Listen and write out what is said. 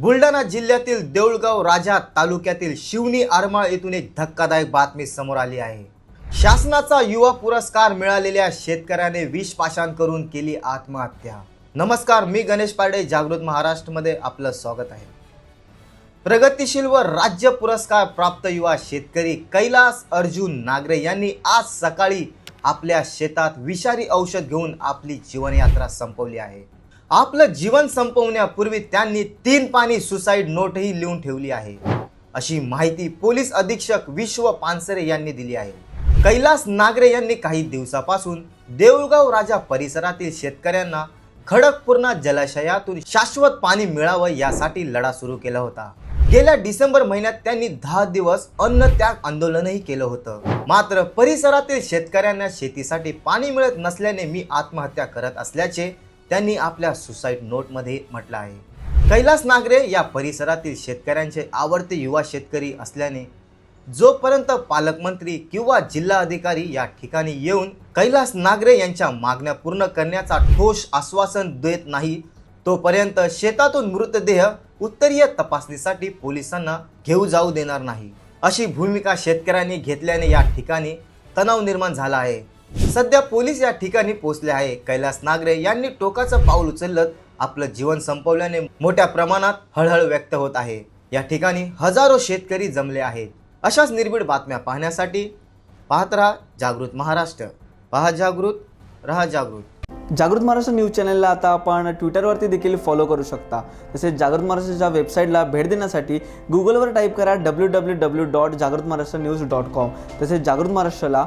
बुलढाणा जिल्ह्यातील देऊळगाव राजा तालुक्यातील शिवनी आरमाळ येथून एक धक्कादायक बातमी समोर आली आहे. शासनाचा युवा पुरस्कार मिळालेल्या शेतकऱ्याने विष पाशाण करून केली आत्महत्या. नमस्कार मी गणेश पाडे जागृत महाराष्ट्रमध्ये आपलं स्वागत आहे. प्रगतिशील व राज्य पुरस्कार प्राप्त युवा शेतकरी कैलास अर्जुन नागरे यांनी आज सकाळी आपल्या शेतात विषारी औषध घेऊन आपली जीवनयात्रा संपवली आहे. आपलं जीवन संपवण्यापूर्वी त्यांनी तीन पाणी सुसाईड नोटही लिहून ठेवली आहे. अशी माहिती पोलीस अधीक्षक विश्व पानसरे यांनी दिली आहे. कैलास नागरे यांनी काही दिवसापासून देऊळगाव राजा परिसरातील शेतकऱ्यांना खडकपूर्णा जलाशयातून शाश्वत पाणी मिळावं यासाठी लढा सुरू केला होता. गेल्या डिसेंबर महिन्यात त्यांनी दहा दिवस अन्न त्याग आंदोलनही केलं होतं. मात्र परिसरातील शेतकऱ्यांना शेतीसाठी पाणी मिळत नसल्याने मी आत्महत्या करत असल्याचे त्यांनी आपल्या सुसाईड नोटमध्ये म्हटलं आहे. कैलास नागरे या परिसरातील शेतकऱ्यांचे आवडते युवा शेतकरी असल्याने जोपर्यंत पालकमंत्री किंवा जिल्हा अधिकारी या ठिकाणी येऊन कैलास नागरे यांच्या मागण्या पूर्ण करण्याचा ठोस आश्वासन देत नाही तोपर्यंत शेतातून मृतदेह उत्तरीय तपासणीसाठी पोलिसांना घेऊ जाऊ देणार नाही. अशी भूमिका शेतकऱ्यांनी घेतल्याने या ठिकाणी तणाव निर्माण झाला आहे. सध्या पोलीस या ठिकाणी पोहोचले आहे. कैलास नागरे यांनी टोकाचं पाऊल उचलत आपलं जीवन संपवल्याने मोठ्या प्रमाणात हळहळ व्यक्त होत आहे. या ठिकाणी हजारो शेतकरी जमले आहेत. अशाच निर्भीड बातम्या पाहण्यासाठी पाहत राहा जागृत महाराष्ट्र. पहा जागृत रहा जागृत. जागृत महाराष्ट्र न्यूज चॅनलला आता आपण ट्विटरवरती देखील फॉलो करू शकता. तसेच जागृत महाराष्ट्राच्या वेबसाईटला भेट देण्यासाठी गुगलवर टाईप करा डब्ल्यू डब्ल्यू डब्ल्यू डॉट जागृत महाराष्ट्र न्यूज डॉट कॉम तसेच जागृत महाराष्ट्राला